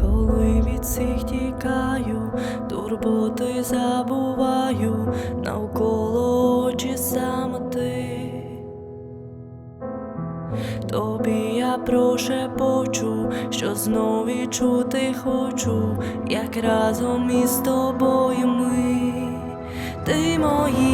коли від всіх тікаю, турботи забуваю, навколо очі саме ти. Тобі я прошепочу, що знов чути хочу, як разом із тобою ми, ти мої.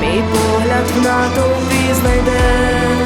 мій погляд в натовпі знайде.